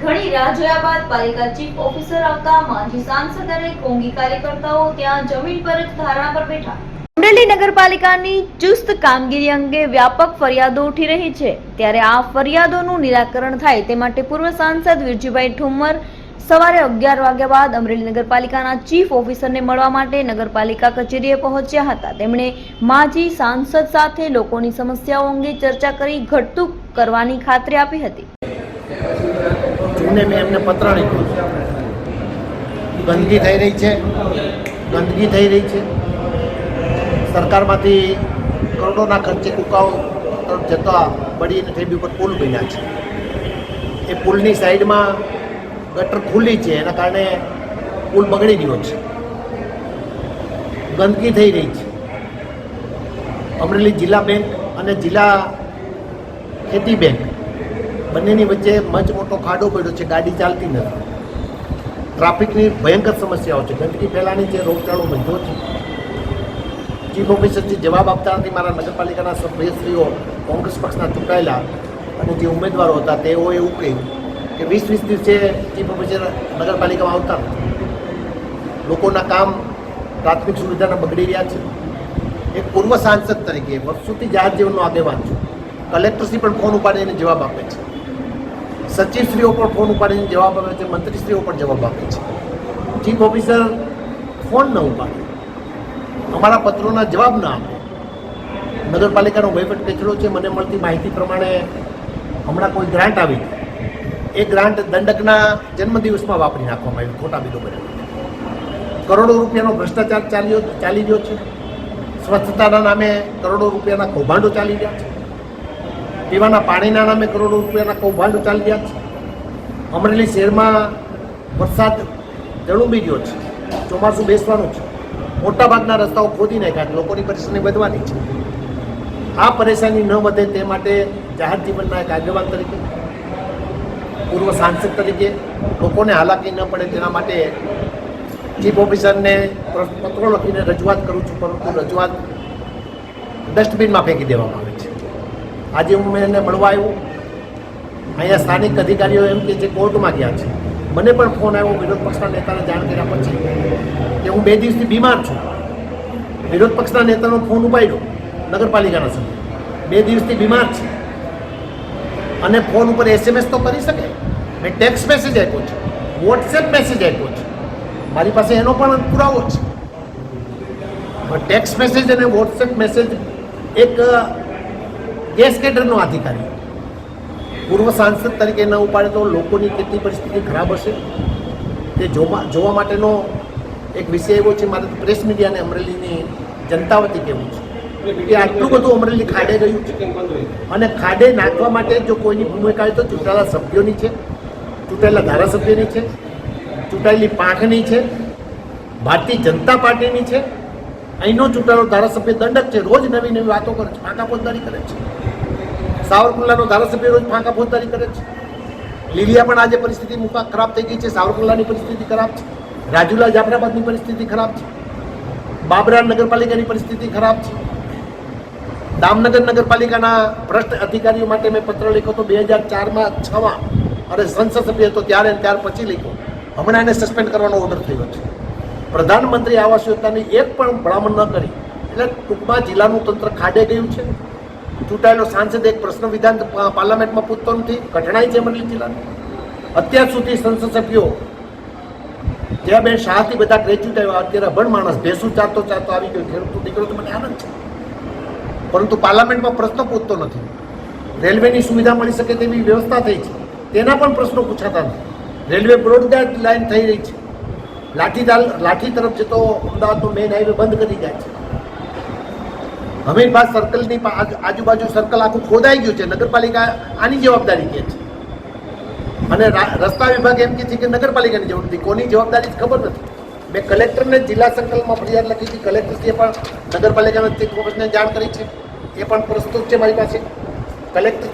ઘણી રાહ જોયા બાદ પાલિકા ચીફ ઓફિસર આવતા માજી સાંસદ અને કોંગી કાર્યકર્તાઓ ત્યાં જમીન પર ધારણા પર બેઠા. અમરેલી નગરપાલિકાની ચુસ્ત કામગીરી અંગે વ્યાપક ફરિયાદો ઉઠી રહી છે. ત્યારે આ ફરિયાદોનું નિરાકરણ થાય તે માટે પૂર્વ સાંસદ વિરજીભાઈ ઠુમ્મર સવારે અગિયાર વાગ્યા બાદ અમરેલી નગરપાલિકાના ચીફ ઓફિસરને મળવા માટે નગરપાલિકા કચેરીએ પહોંચ્યા હતા. તેમણે માજી સાંસદ સાથે લોકોની સમસ્યાઓ અંગે ચર્ચા કરી ઘટતું કરવાની ખાતરી આપી હતી. જૂને મેં એમને પત્ર લખ્યો ગંદકી થઈ રહી છે. ગંદકી થઈ રહી છે. સરકારમાંથી કરોડોના ખર્ચે કુકાઓ તરફ જતા બળીને ઠેબી ઉપર પુલ બન્યા છે. એ પુલની સાઈડમાં ગટર ખુલ્લી છે. એના કારણે પુલ બગડી ગયો છે. ગંદકી થઈ રહી છે. અમરેલી જિલ્લા બેંક અને જિલ્લા ખેતી બેંક બંનેની વચ્ચે મંચ મોટો ખાડો પડ્યો છે, ગાડી ચાલતી નથી. ટ્રાફિકની ભયંકર સમસ્યાઓ છે. ગંદકી ફેલાની છે રોગચાળો બંધો છે, ચીફ ઓફિસરથી જવાબ આપતા નથી મારા નગરપાલિકાના સભ્યશ્રીઓ, કોંગ્રેસ પક્ષના ચૂંટાયેલા અને જે ઉમેદવારો હતા, તેઓએ એવું કહ્યું કે વીસ વીસ દિવસે ચીફ ઓફિસર નગરપાલિકામાં આવતા નથી. લોકોના કામ પ્રાથમિક સુવિધાના બગડી રહ્યા છે. એક પૂર્વ સાંસદ તરીકે વર્ષોથી જાહેર જીવનનો આગેવાન છું. કલેક્ટરશ્રી પણ ફોન ઉપાડીને જવાબ આપે છે. સચિવશ્રીઓ પણ ફોન ઉપાડીને જવાબ આપે છે, મંત્રીશ્રીઓ પણ જવાબ આપે છે. ચીફ ઓફિસર ફોન ન ઉપાડે. અમારા પત્રોના જવાબ ના આપે. નગરપાલિકાનો વહીવટ કચરો છે, મને મળતી માહિતી પ્રમાણે હમણાં કોઈ ગ્રાન્ટ આવી એ ગ્રાન્ટ દંડકના જન્મદિવસમાં વાપરી નાખવામાં આવી, ખોટા બિલો બન્યા કરોડો રૂપિયાનો ભ્રષ્ટાચાર ચાલ્યો ચાલી રહ્યો છે. સ્વચ્છતાના નામે કરોડો રૂપિયાના કૌભાંડો ચાલી રહ્યા છે. પીવાના પાણીના નામે કરોડો રૂપિયાના કૌભાંડ ચાલી ગયા છે. અમરેલી શહેરમાં વરસાદ જળુંબી ગયો છે. ચોમાસું બેસવાનું છે. મોટાભાગના રસ્તાઓ ખોદી નાખ્યા લોકોની પરેશાની વધવાની છે. આ પરેશાની ન વધે તે માટે જાહેર જીવનના એક આગેવાન તરીકે, પૂર્વ સાંસદ તરીકે લોકોને હાલાકી ન પડે તેના માટે ચીફ ઓફિસરને પત્રો લખીને રજૂઆત કરું છું, પરંતુ રજૂઆત ડસ્ટબિનમાં ફેંકી દેવામાં આવે છે. આજે હું મેં એને મળવા આવ્યો. અહીંયા સ્થાનિક અધિકારીઓ એમ કે જે કોર્ટમાં ગયા છે. મને પણ ફોન આવ્યો, વિરોધ પક્ષના નેતાને જાણ કર્યા પછી કે હું બે દિવસથી બીમાર છું. વિરોધ પક્ષના નેતાનો ફોન ઉપાડ્યો, નગરપાલિકાના સભ્ય બે દિવસથી બીમાર છે. અને ફોન ઉપર એસએમએસ તો કરી શકે. મેં ટેક્સ્ટ મેસેજ આપ્યો છે વોટ્સએપ મેસેજ આપ્યો છે. મારી પાસે એનો પણ પુરાવો છે. પણ ટેક્સ્ટ મેસેજ અને વોટ્સએપ મેસેજ એક ગેસ કેડરનો અધિકારી. પૂર્વ સાંસદ તરીકે ન ઉપાડે તો લોકોની કેટલી પરિસ્થિતિ ખરાબ હશે? તે જોવા માટેનો એક વિષય એવો છે, મારે પ્રેસ મીડિયાને અમરેલીની જનતા વતી કહેવું છે. કે આટલું બધું અમરેલી ખાડે ગયું છે. અને ખાડે નાખવા માટે જો કોઈની ભૂમિકા તો ચૂંટાયેલા સભ્યોની છે, ચૂંટાયેલા ધારાસભ્યની છે, ચૂંટાયેલી પાંખની છે, ભારતીય જનતા પાર્ટીની છે. અહીંનો ચૂંટાયેલો ધારાસભ્ય દંડક છે, રોજ નવી નવી વાતો કરે છે ફાંકા પોતદારી કરે છે. સાવરકુંડલાનો ધારાસભ્ય રોજ ફાંકા ફોજદારી કરે છે. લીલિયા પણ આજે પરિસ્થિતિ મુકા ખરાબ થઈ ગઈ છે. સાવરકુંડલાની પરિસ્થિતિ ખરાબ છે. રાજુલા જાફરાબાદની પરિસ્થિતિ ખરાબ છે. બાબરા નગરપાલિકાની પરિસ્થિતિ ખરાબ છે. દામનગર નગરપાલિકાના ભ્રષ્ટ અધિકારીઓ માટે મેં પત્ર લખ્યો હતો બે હજાર ચારમાં છમાં અને સંસદ સભ્ય હતો ત્યારે ત્યાર પછી લખ્યો. હમણાં એને સસ્પેન્ડ કરવાનો ઓર્ડર થયો છે. પ્રધાનમંત્રી આવાસ યોજનાની એક પણ ભલામણ ન કરી. એટલે ટૂંકમાં જિલ્લાનું તંત્ર ખાડે ગયું છે. ચૂંટાયેલો સાંસદ એક પ્રશ્ન વિધાન પાર્લામેન્ટમાં પૂછતો નથી, કઠણાઈ છે અમરેલી જિલ્લાની. અત્યાર સુધી સંસદ સભ્યો બે શાહથી બધા ગ્રેજ્યુએટ આવ્યા અત્યારે અભણ માણસ ભેસું ચાલતો ચાલતો આવી ગયો ખેડૂત દીકરો તો મને આનંદ છે. પરંતુ પાર્લામેન્ટમાં પ્રશ્ન પૂછતો નથી. રેલવેની સુવિધા મળી શકે તેવી વ્યવસ્થા થઈ છે. તેના પણ પ્રશ્નો પૂછાતા નથી. રેલવે બ્રોડગેજ લાઇન થઈ રહી છે. લાઠીદાલ, લાઠી તરફ જતો અમદાવાદનો મેઇન હાઈવે બંધ કરી ગયા છે. હમીરબાદ સર્કલની આજુબાજુ સર્કલ આખું ખોદાઈ ગયું છે. નગરપાલિકા આની જવાબદારી કે છે? અને રસ્તા વિભાગ એમ કે છે કે નગરપાલિકાની જરૂર નથી. કોની જવાબદારી ખબર નથી. મેં કલેક્ટરને જિલ્લા સંકલમાં ફરિયાદ લખી હતી. કલેક્ટરશ્રીએ પણ નગરપાલિકાના ચીફ ઓફિસને જાણ કરી છે, એ પણ પ્રસ્તુત છે મારી પાસે. કલેક્ટર